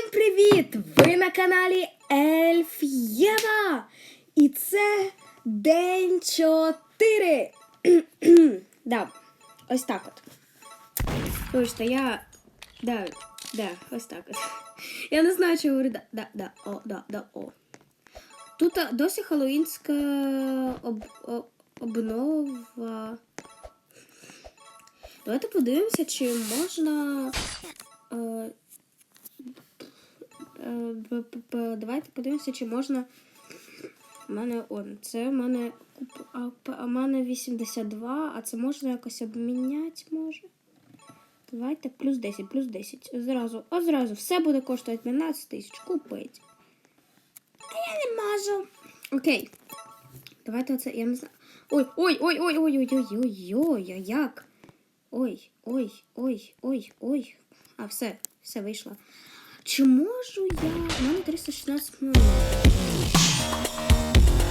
Всім привіт! Ви на каналі Ельф Єва! І це день 4. да, ось так от. Вибачте, я. Да, да, ось так от. Я не знаю, що говорю. Да, да, да, о, да, да, о. Тут досі халоїнська об, об, обнова. Давайте подивимося, чи можна. Е, Давайте подивимося, чи можна. У мене он. Це в мене а, в мене 82, а це можна якось обміняти може. Давайте плюс 10, плюс 10. Зразу, а зразу все буде коштувати 15 тисяч. Купить. А я не можу. Окей. Давайте оце, я не знаю. Ой, ой, ой, ой, ой, ой, ой, ой, ой, а як? Ой, ой, ой, ой, ой. А, все, все вийшло. Чи можу я. У мене 316 монет.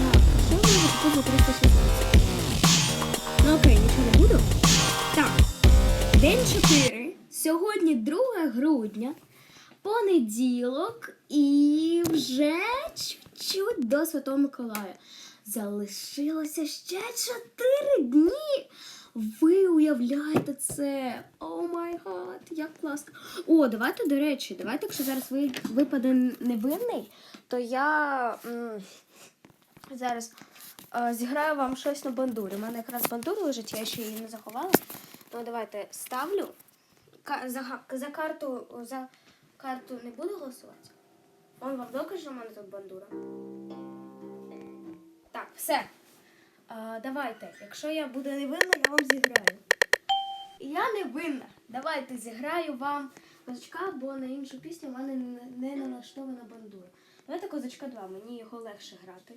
Так, що я можу купити 316? Ну окей, нічого не буду. Так. День 4. Сьогодні 2 грудня. Понеділок і вже чуть-чуть до Святого Миколая. Залишилося ще 4 дні. Ви уявляєте це? О май гад, як класно. О, давайте, до речі, давайте, якщо зараз ви, випаде невинний, то я м, зараз е, зіграю вам щось на бандурі. У мене якраз бандура лежить, я ще її не заховала. Ну, давайте ставлю. Ка- за, за карту за карту не буду голосувати. Он вам докаже, що в мене тут бандура. Так, все. А, давайте, якщо я буду невинна, я вам зіграю. Я не винна. Давайте зіграю вам козачка, бо на іншу пісню в мене не, не налаштована бандура. Давайте козачка 2, мені його легше грати.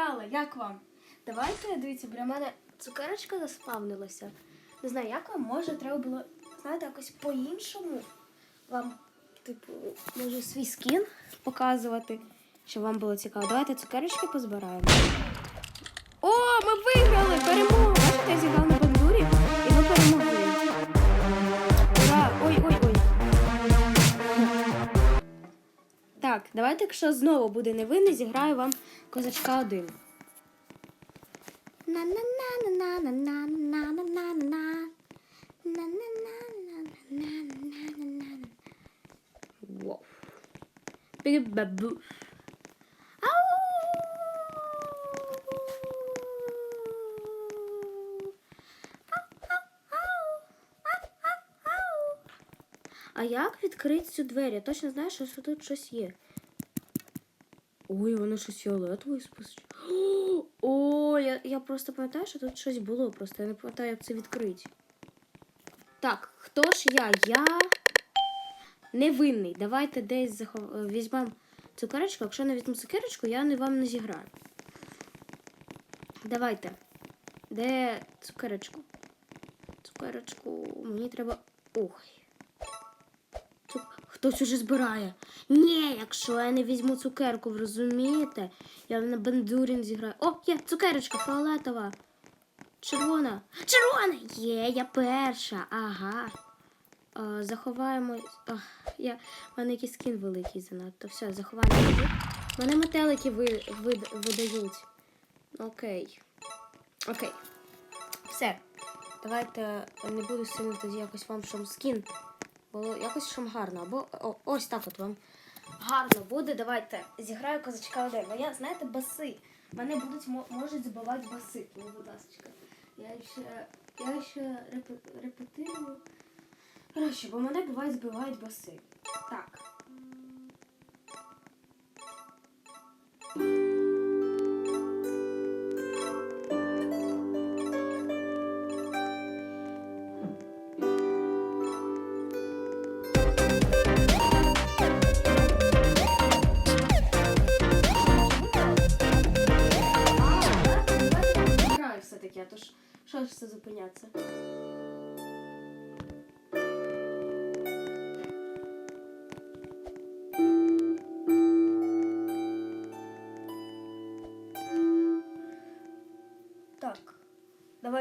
Зіграла, як вам? Давайте, дивіться, біля мене цукерочка заспавнилася. Не знаю, як вам може треба було, знаєте, якось по-іншому вам, типу, може свій скін показувати, щоб вам було цікаво. Давайте цукерочки позбираємо. О, ми виграли! Перемогу! Бачите, я зіграв на бандурі і ми перемогли. Ура! Ой, ой, ой. Так, давайте, якщо знову буде невинний, зіграю вам козачка один. А як відкрити цю двері? Я точно знаю, що тут щось є. Ой, воно щось фіолетове спустить. О, я, я просто пам'ятаю, що тут щось було. Просто я не пам'ятаю, як це відкрити. Так, хто ж я? Я невинний. Давайте десь захов... е, візьмемо цукерочку. Якщо не візьму цукерочку, я вам не зіграю. Давайте. Де цукерочку? Цукерочку. Мені треба. Ой. Хтось уже збирає. Ні, якщо я не візьму цукерку, ви розумієте? Я на бандурін зіграю. О, є цукерочка фіолетова. Червона. Червона! Є, я перша. Ага. А, заховаємо. Ах, я... У мене якийсь скін великий занадто. Все, заховаємо. Мене метелики ви... вид- видають. Окей. Окей. Все. Давайте не буду сильно тоді якось вам шом скін. Було якось шом гарно. Або о, ось так от вам гарно буде. Давайте зіграю козачка один. Бо я, знаєте, баси. Мене будуть мо- можуть збивати баси. Тому, будь ласка. Я ще, я ще репе- репетирую. Краще, бо мене буває збивають баси.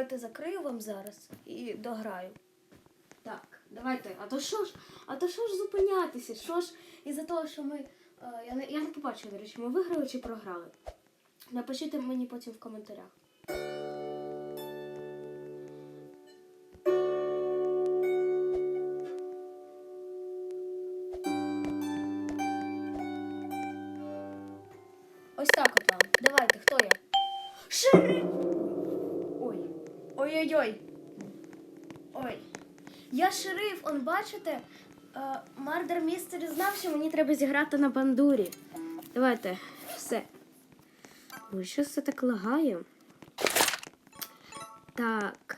Давайте закрию вам зараз і дограю. Так, давайте. А то що ж, а то що ж зупинятися? Що ж із-за того, що ми. е, я, не, я не побачу, до речі, ми виграли чи програли. Напишіть мені потім в коментарях. Бачите? Е, Мардер містер знав, що мені треба зіграти на бандурі. Давайте, все. Ой, що це так лагає? Так.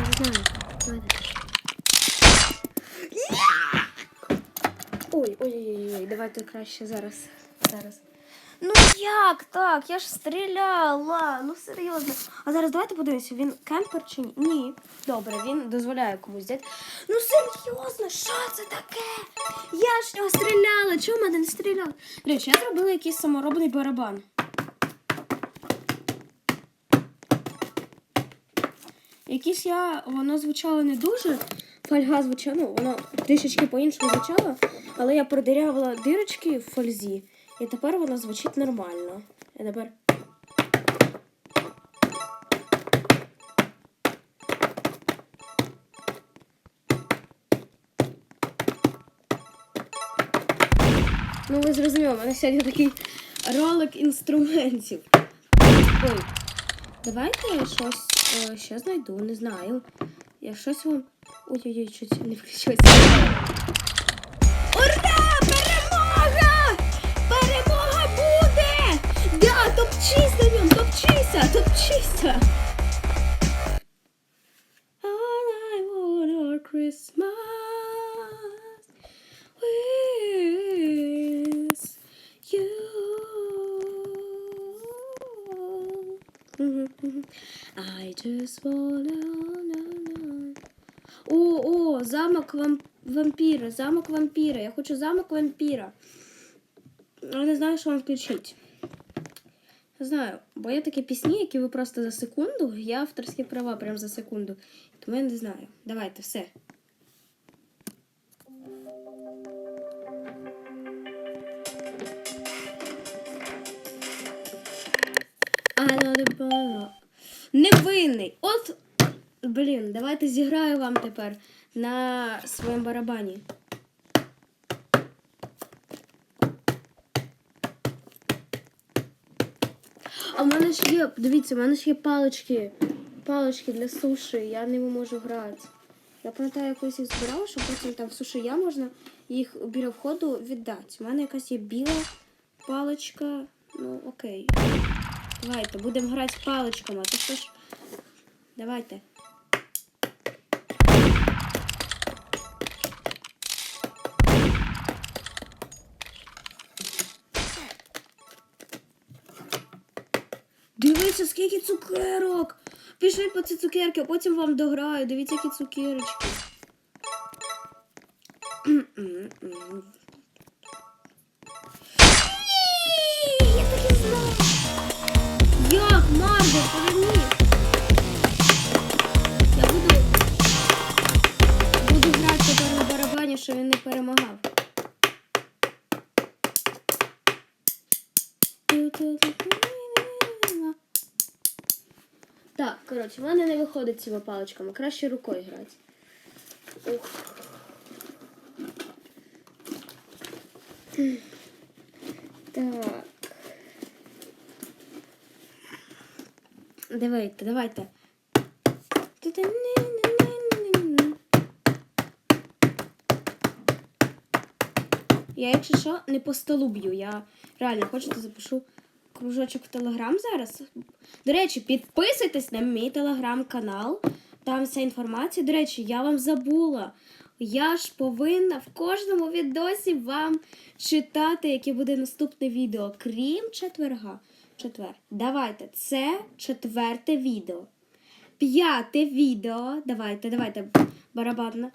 Не знаю. Давайте. Ой, ой, ой, ой, давайте краще зараз. Зараз. Ну як так? Я ж стріляла. Ну серйозно. А зараз давайте подивимося, він кемпер чи ні? Ні. Добре, він дозволяє комусь взяти. Ну серйозно, що це таке? Я ж в нього стріляла. Чому мене не стріляв? До я зробила якийсь саморобний барабан. Якийсь я, воно звучало не дуже. Фольга звучала, ну, воно трішечки по-іншому звучало, але я продирявила дирочки в фользі, і тепер воно звучить нормально. І тепер. Ну, ви зрозуміли, у мене сьогодні такий ролик інструментів. Ой, давайте я щось е, ще знайду, не знаю. Я щось вам. Ой-ой-ой, щось не включилося. Ньому, топчися, топчися! All I want for Christmas is you. I just wanna. О, о, замок вам... вампіра, замок вампіра. Я хочу замок вампіра. Я не знаю, що вам включити. Не знаю, бо є такі пісні, які ви просто за секунду. Я авторські права прям за секунду. Тому я не знаю. Давайте, все. Невинний. От, блін, давайте зіграю вам тепер на своєму барабані. А в мене ж є, дивіться, в мене ж є палички. Палички для суші, я ними можу грати. Я пам'ятаю, якось їх збирала, що потім там в суші я можна їх біля входу віддати. У мене якась є біла паличка. Ну, окей. Давайте, будемо грати з паличками. То що ж. Давайте. Дивіться, скільки цукерок. Пішли по ці цукерки, а потім вам дограю. Дивіться, які цукерочки. Я так і. Як, Марго, поверни. Я буду, буду грати тепер на барабані, що він не перемагав. Так, коротше, в мене не виходить цими паличками. Краще рукою грати. Ух. Так. Давайте, давайте. Я, якщо що, не по столу б'ю. Я реально хочете запишу кружочок в Телеграм зараз. До речі, підписуйтесь на мій телеграм-канал. Там вся інформація. До речі, я вам забула. Я ж повинна в кожному відосі вам читати, яке буде наступне відео, крім четверга. Четвер. Давайте, це четверте відео. П'яте відео. Давайте, давайте, барабанна.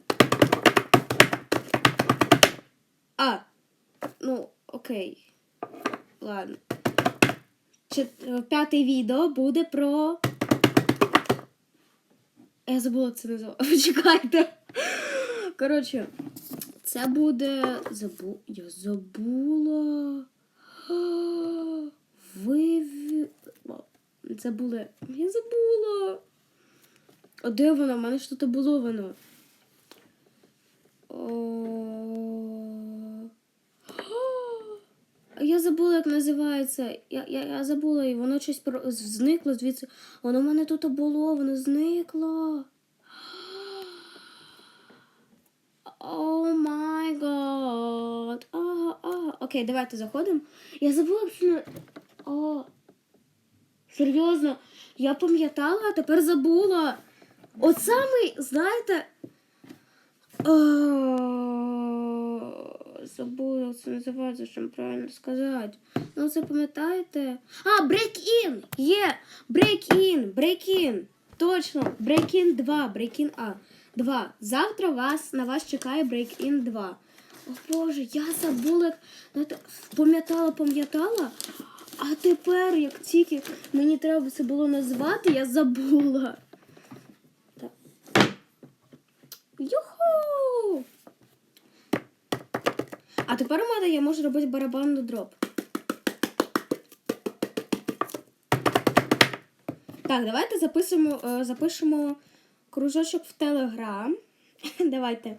А, ну, окей. Ладно. Е, П'яте відео буде про. Я забула це назвати. Чекайте. Коротше, це буде. Забу... Я забула. Ви. Це були. Я забула. А де воно? У мене тут було воно. О... Я забула, як називається. Я, я, я забула, і воно щось про... зникло звідси. Воно в мене тут було, воно зникло. О май гад. Ага. Окей, давайте заходимо. Я забула, що. О. Серйозно, я пам'ятала, а тепер забула. От самий, знаєте. О, забула, це називається, що правильно сказати. Ну, це пам'ятаєте? А, Break-In! Є! Break-In! Break-In! Точно! Break-In 2, Break-In А. 2. Завтра вас, на вас чекає Break-In 2. О Боже, я забула, як пам'ятала, пам'ятала. А тепер, як тільки мені треба це було назвати, я забула. Так. Юху! А тепер у мене я можу робити барабанну дроп. Так, давайте запишемо, е, запишемо кружочок в Телеграм. Давайте.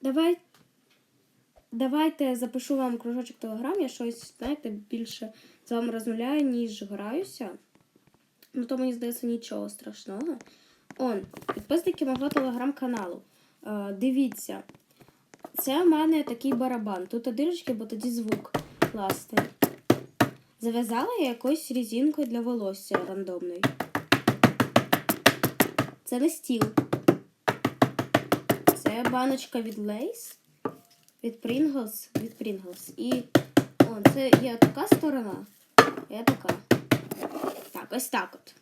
Давай, давайте запишу вам кружочок в Телеграм. Я щось, знаєте, більше з вами розмовляю, ніж граюся. Ну, то мені здається нічого страшного. Он, підписники мого телеграм-каналу. Е, дивіться. Це в мене такий барабан. Тут дирочки, бо тоді звук класний. Зав'язала я якоюсь різинкою для волосся рандомною. Це не стіл. Це баночка від Lays, від Pringles, від Pringles. І о, це є така сторона, є така. Так, ось так от.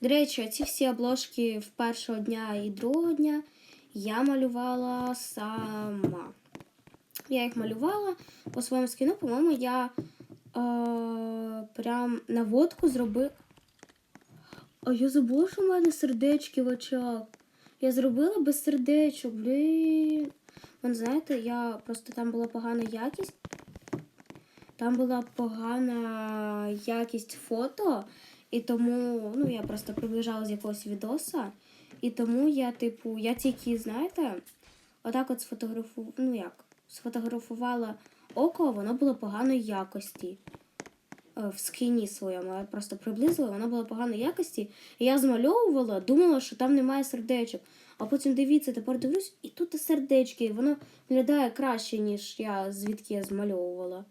До речі, ці всі обложки в першого дня і другого дня я малювала сама. Я їх малювала по своєму скіну, по-моєму, я е, прям наводку зробила. А я забула, що в мене сердечки в очах. Я зробила без сердечок, блін. Вон, знаєте, я просто там була погана якість. Там була погана якість фото, і тому ну, я просто приближала з якогось відоса. І тому я, типу, я тільки, знаєте, отак от сфотографувала, ну як, сфотографувала око, воно було поганої якості. Е, В скіні своєму. Я просто приблизила, воно було поганої якості. І я змальовувала, думала, що там немає сердечок. А потім дивіться, тепер дивлюсь, і тут і сердечки. І воно виглядає краще, ніж я звідки я змальовувала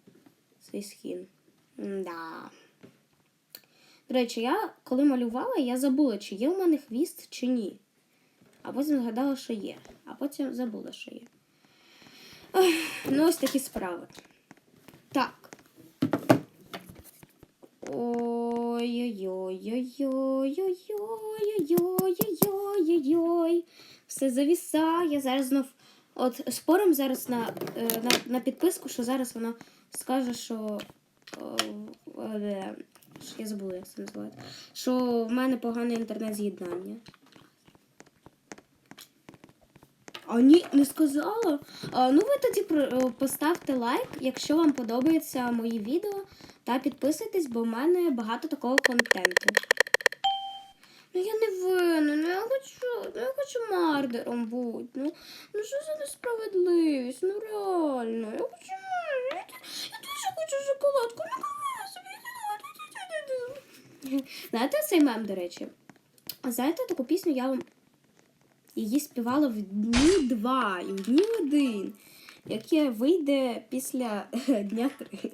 свій скін. Да. До речі, я коли малювала, я забула, чи є у мене хвіст, чи ні. А потім згадала, що є. А потім забула, що є. Ех, ну, ось такі справи. Так. Ой-ой-ой-ой-ой-ой-ой-ой-ой-ой-ой. Все завісає. Зараз знов. От спорим зараз на, на, на підписку, що зараз вона скаже, що. Я забула, як це називається. Що в мене погане інтернет-з'єднання. А ні, не сказала. А, ну ви тоді поставте лайк, якщо вам подобаються мої відео, та підписуйтесь, бо в мене багато такого контенту. Ну я не винна, ну я хочу, ну я хочу мардером бути. Ну, ну що за несправедливість? Ну реально, я хочу. Я, дуже хочу шоколадку. Ну Знаєте цей мем, до речі? А знаєте, таку пісню я вам її співала в дні два і в дні один, яке вийде після дня три.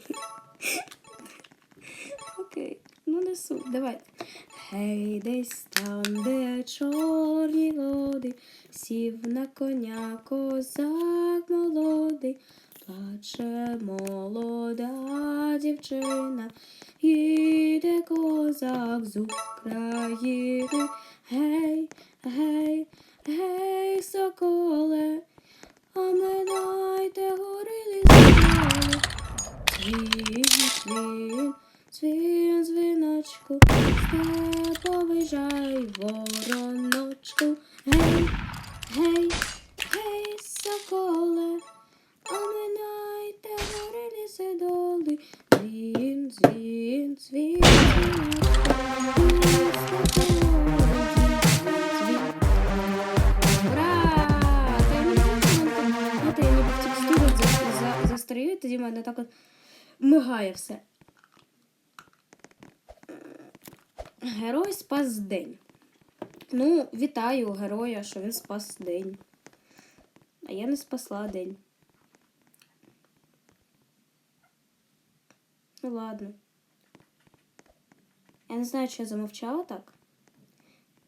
Окей, ну не суть, давайте. Гей, десь там, де чорні води, сів на коня козак молодий, плаче молода дівчина, їде козак з України. Гей, гей, гей, соколе, а минайте горили землі. Дзвін, дзвін, дзвін, дзвіночку, повижай вороночку. Гей, гей, мигає все. Герой спас день. Ну, вітаю героя, що він спас день. А я не спасла день. Ну ладно. Я не знаю, чи я замовчала так.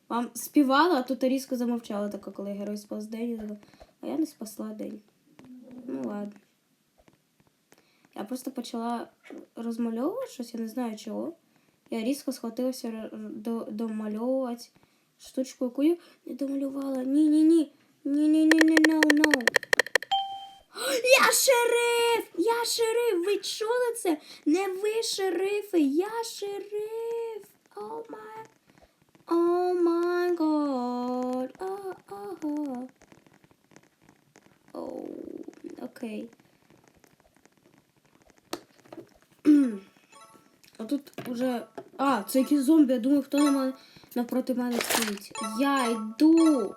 Вам співала, а тут різко замовчала, така, коли герой спас день. А я не спасла день. Ну ладно. Просто почала розмальовувати щось, я не знаю чого. Я різко схватилася домальовувати штучку, яку я не домалювала. Ні-ні-ні. Ні-ні-ні-ні, no, no. Я шериф! Я шериф! Ви чули це? Не ви шерифи, я шериф! О май. О май год. О, окей. А тут уже. А, це якийсь зомбі. Я думаю, хто на мене навпроти мене стоїть. Я йду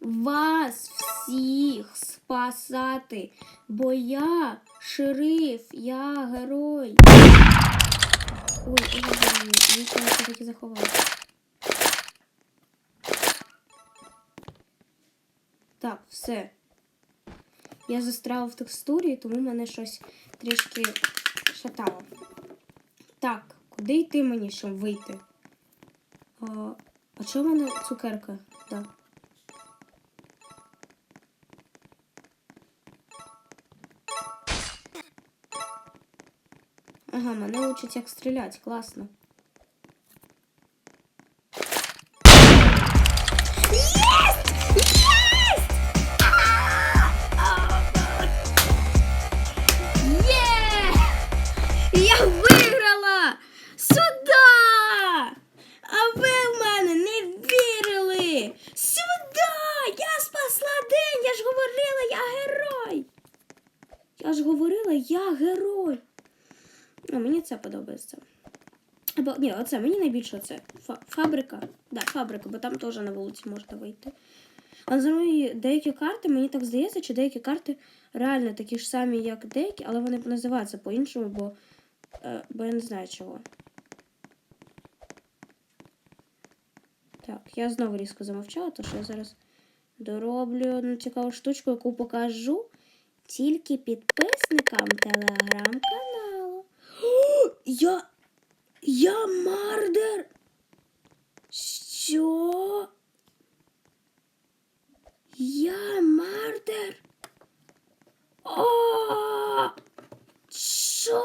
вас всіх спасати, бо я шериф, я герой. Ой, ой, ой, ой, я все-таки заховався. Так, все. Я застряла в текстурі, тому мене щось трішки шатало. Так, куди йти мені, щоб вийти? А, а чого в мене цукерка? Так. Ага, мене учать як стріляти, класно. Ні, оце, мені найбільше оце. Фа- фабрика. Да, фабрика, бо там теж на вулиці можна вийти. А взагалі деякі карти, мені так здається, чи деякі карти реально такі ж самі, як деякі, але вони називаються по-іншому, бо, е, бо я не знаю чого. Так, я знову різко замовчала, тому що я зараз дороблю одну цікаву штучку, яку покажу тільки підписникам телеграм-каналу. Я. Я мардер. Що? Я мардер. О! Що?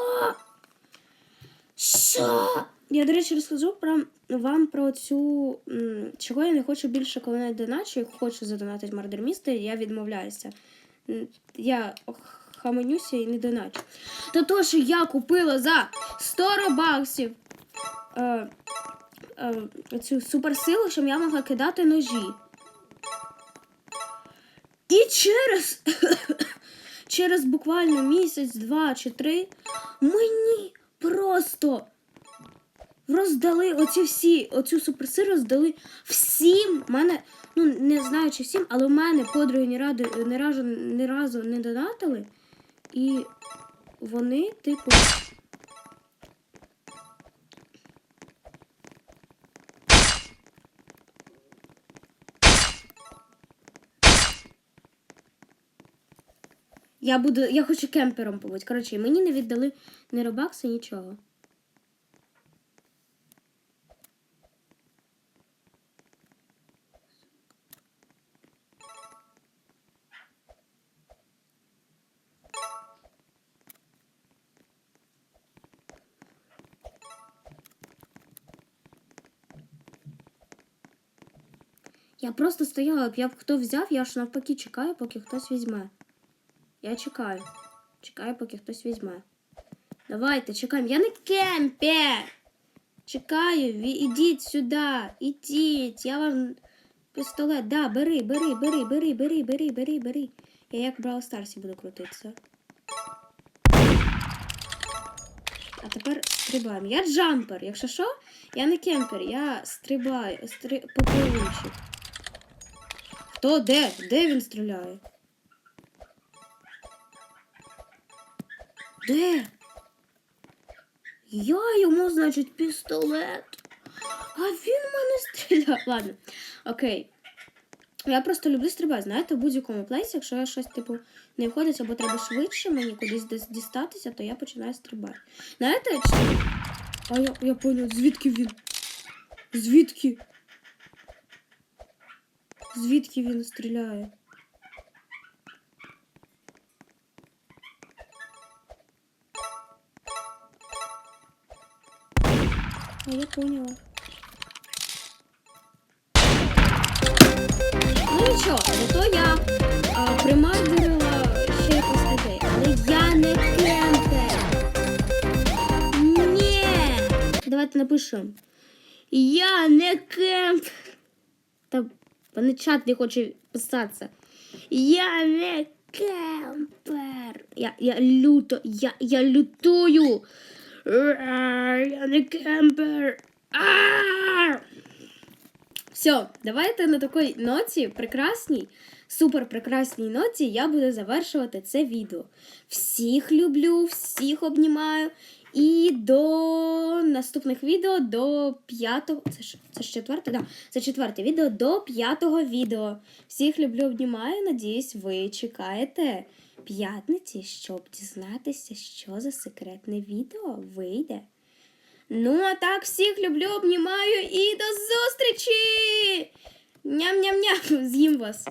Що? Я, до речі, розкажу про вам про цю. Чого я не хочу більше, коли не доначу, хочу задонатити Мардер Містер, я відмовляюся. Я хаменюся і не доначу. То то, що я купила за 100 робаксів е, е, цю суперсилу, щоб я могла кидати ножі. І через, через буквально місяць, два чи три мені просто роздали оці всі, оцю суперсилу роздали всім. Мене, ну не знаю чи всім, але в мене подруги ні, разу, ні разу не донатили. І вони, типу. Я буду, я хочу кемпером побути. Коротше, мені не віддали ні робакси, нічого. Я просто стояла, б я б хто взяв, я ж навпаки чекаю, поки хтось візьме. Я чекаю. Чекаю, поки хтось візьме. Давайте, чекаємо. Я не кемпер. Чекаю, ідіть сюди, ідіть. Я вам пістолет. Да, бери, бери, бери, бери, бери, бери, бери, бери. Я як в Старсі буду крутитися. А тепер стрибаємо. Я джампер. Якщо що, я не кемпер, я стрибаю, стри... попливучий. Хто де? Де він стріляє? Де? Я йому, значить, пістолет. А він в мене стріляв. Ладно. Окей. Я просто люблю стрибати, знаєте, в будь-якому плейсі, якщо я щось, типу, не виходить або треба швидше мені кудись дістатися, то я починаю стрибати. Знаєте, чи... А я, я поняв, звідки він? Звідки? Звідки він стріляє? А я поняла. Ну нічого, зато я а, примазерила ще якось людей. Але я не кемпер. Ні. Давайте напишемо. Я не кемп. Та вони чат не хоче писатися. Я не кемпер. Я, я люто, я, я лютую. Я не кемпер. Все, давайте на такій ноті, прекрасній, супер прекрасній ноті, я буду завершувати це відео. Всіх люблю, всіх обнімаю. І до наступних відео до п'ятого. Це ж це ж четверте? Да, це четверте відео до п'ятого відео. Всіх люблю, обнімаю. Надіюсь, ви чекаєте п'ятниці, щоб дізнатися, що за секретне відео вийде. Ну, а так, всіх люблю, обнімаю і до зустрічі! Ням-ням-ням, з'їм вас.